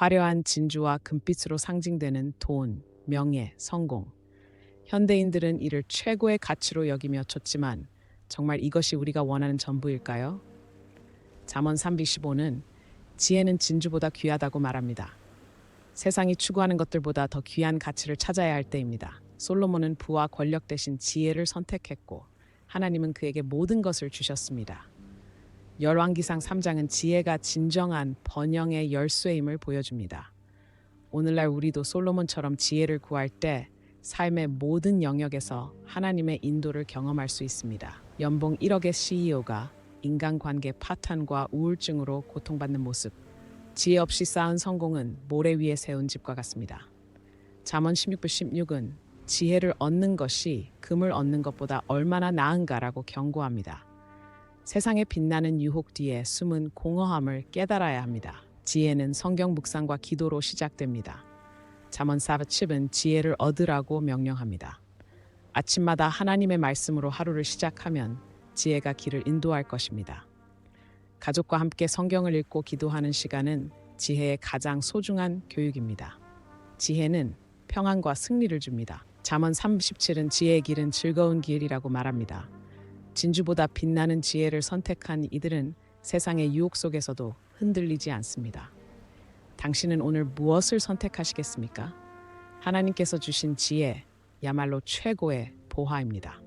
화려한 진주와 금빛으로 상징되는 돈, 명예, 성공. 현대인들은 이를 최고의 가치로 여기며 줬지만 정말 이것이 우리가 원하는 전부일까요? 잠언 315는 지혜는 진주보다 귀하다고 말합니다. 세상이 추구하는 것들보다 더 귀한 가치를 찾아야 할 때입니다. 솔로몬은 부와 권력 대신 지혜를 선택했고 하나님은 그에게 모든 것을 주셨습니다. 열왕기상 3장은 지혜가 진정한 번영의 열쇠임을 보여줍니다. 오늘날 우리도 솔로몬처럼 지혜를 구할 때 삶의 모든 영역에서 하나님의 인도를 경험할 수 있습니다. 연봉 1억의 CEO가 인간관계 파탄과 우울증으로 고통받는 모습. 지혜 없이 쌓은 성공은 모래 위에 세운 집과 같습니다. 잠언 16부 16은 지혜를 얻는 것이 금을 얻는 것보다 얼마나 나은가라고 경고합니다. 세상에 빛나는 유혹 뒤에 숨은 공허함을 깨달아야 합니다. 지혜는 성경 묵상과 기도로 시작됩니다. 잠언 4부 10은 지혜를 얻으라고 명령합니다. 아침마다 하나님의 말씀으로 하루를 시작하면 지혜가 길을 인도할 것입니다. 가족과 함께 성경을 읽고 기도하는 시간은 지혜의 가장 소중한 교육입니다. 지혜는 평안과 승리를 줍니다. 잠언 37은 지혜의 길은 즐거운 길이라고 말합니다. 진주보다 빛나는 지혜를 선택한 이들은 세상의 유혹 속에서도 흔들리지 않습니다. 당신은 오늘 무엇을 선택하시겠습니까? 하나님께서 주신 지혜, 야말로 최고의 보화입니다.